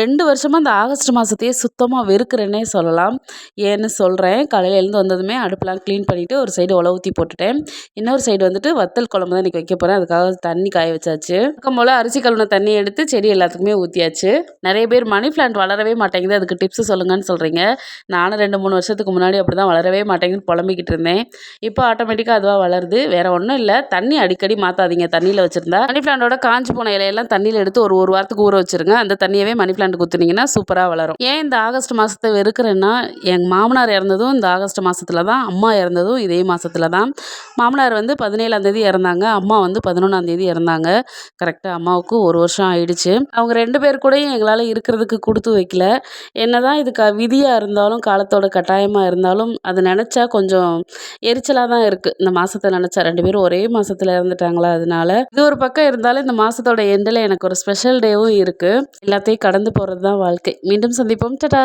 ரெண்டு வருஷமாக இந்த ஆகஸ்ட் மாதத்தையே சுத்தமாக வெறுக்கிறேன்னே சொல்லலாம். ஏன்னு சொல்கிறேன் காலையில் எழுந்து வந்ததுமே அடுப்பெலாம் க்ளீன் பண்ணிவிட்டு ஒரு சைடு உல ஊற்றி போட்டுட்டேன். இன்னொரு சைடு வந்துட்டு வத்தல் குழம்பு தான் இன்றைக்கி வைக்க போகிறேன் அதுக்காக தண்ணி காய வச்சாச்சு. பக்கம் போல் அரிசி கழுவின தண்ணி எடுத்து செடி எல்லாத்துக்குமே ஊற்றியாச்சு நிறைய பேர் மணி பிளான்ட் வளரவே மாட்டேங்குது. அதுக்கு டிப்ஸ் சொல்லுங்கன்னு சொல்கிறீங்க நானும் ரெண்டு மூணு வருஷத்துக்கு முன்னாடி அப்படி தான் வளரவே மாட்டேங்குதுன்னு புலம்பிக்கிட்டு இருந்தேன். இப்போ ஆட்டோமேட்டிக்காக அதுவாக வளருது. வேறு ஒன்றும் இல்லை. தண்ணி அடிக்கடி மாற்றாதீங்க தண்ணியில் வச்சுருந்தா. மணி பிளான்ட்டோட காஞ்சி போன இலையெல்லாம் தண்ணியில் எடுத்து ஒரு ஒரு வாரத்துக்கு ஊற வச்சுருங்க. அந்த தண்ணியவே மணி பிளான்ட் குத்துனீங்கன்னா சூப்பராக வளரும். ஏன் இந்த ஆகஸ்ட் மாதத்தை வெறுக்கிறேன்னா எங்கள் மாமனார் இறந்ததும் இந்த ஆகஸ்ட் மாதத்துல தான் அம்மா இறந்ததும் இதே மாதத்துல தான் மாமனார் வந்து பதினேழாந்தேதி இறந்தாங்க. அம்மா வந்து பதினொன்றாந்தேதி இறந்தாங்க. கரெக்டாக அம்மாவுக்கு ஒரு வருஷம் ஆயிடுச்சு. அவங்க ரெண்டு பேர் கூடயும் எங்களால் இருக்கிறதுக்கு கொடுத்து வைக்கல. என்ன தான் இது க விதியாக இருந்தாலும் காலத்தோட கட்டாயமாக இருந்தாலும் அது நினச்சா கொஞ்சம் எரிச்சலாக தான் இருக்குது இந்த மாதத்தை நினச்சா ரெண்டு பேரும் ஒரே மாதத்துல இறந்துட்டாங்களா அதனால. இது ஒரு பக்கம் இருந்தாலும் இந்த மாதத்தோட எண்டில் எனக்கு ஒரு ஸ்பெஷல் டேவும் இருக்குது எல்லாத்தையும் கடந்து போகிறது தான் வாழ்க்கை. மீண்டும் சந்திப்போம். டடா!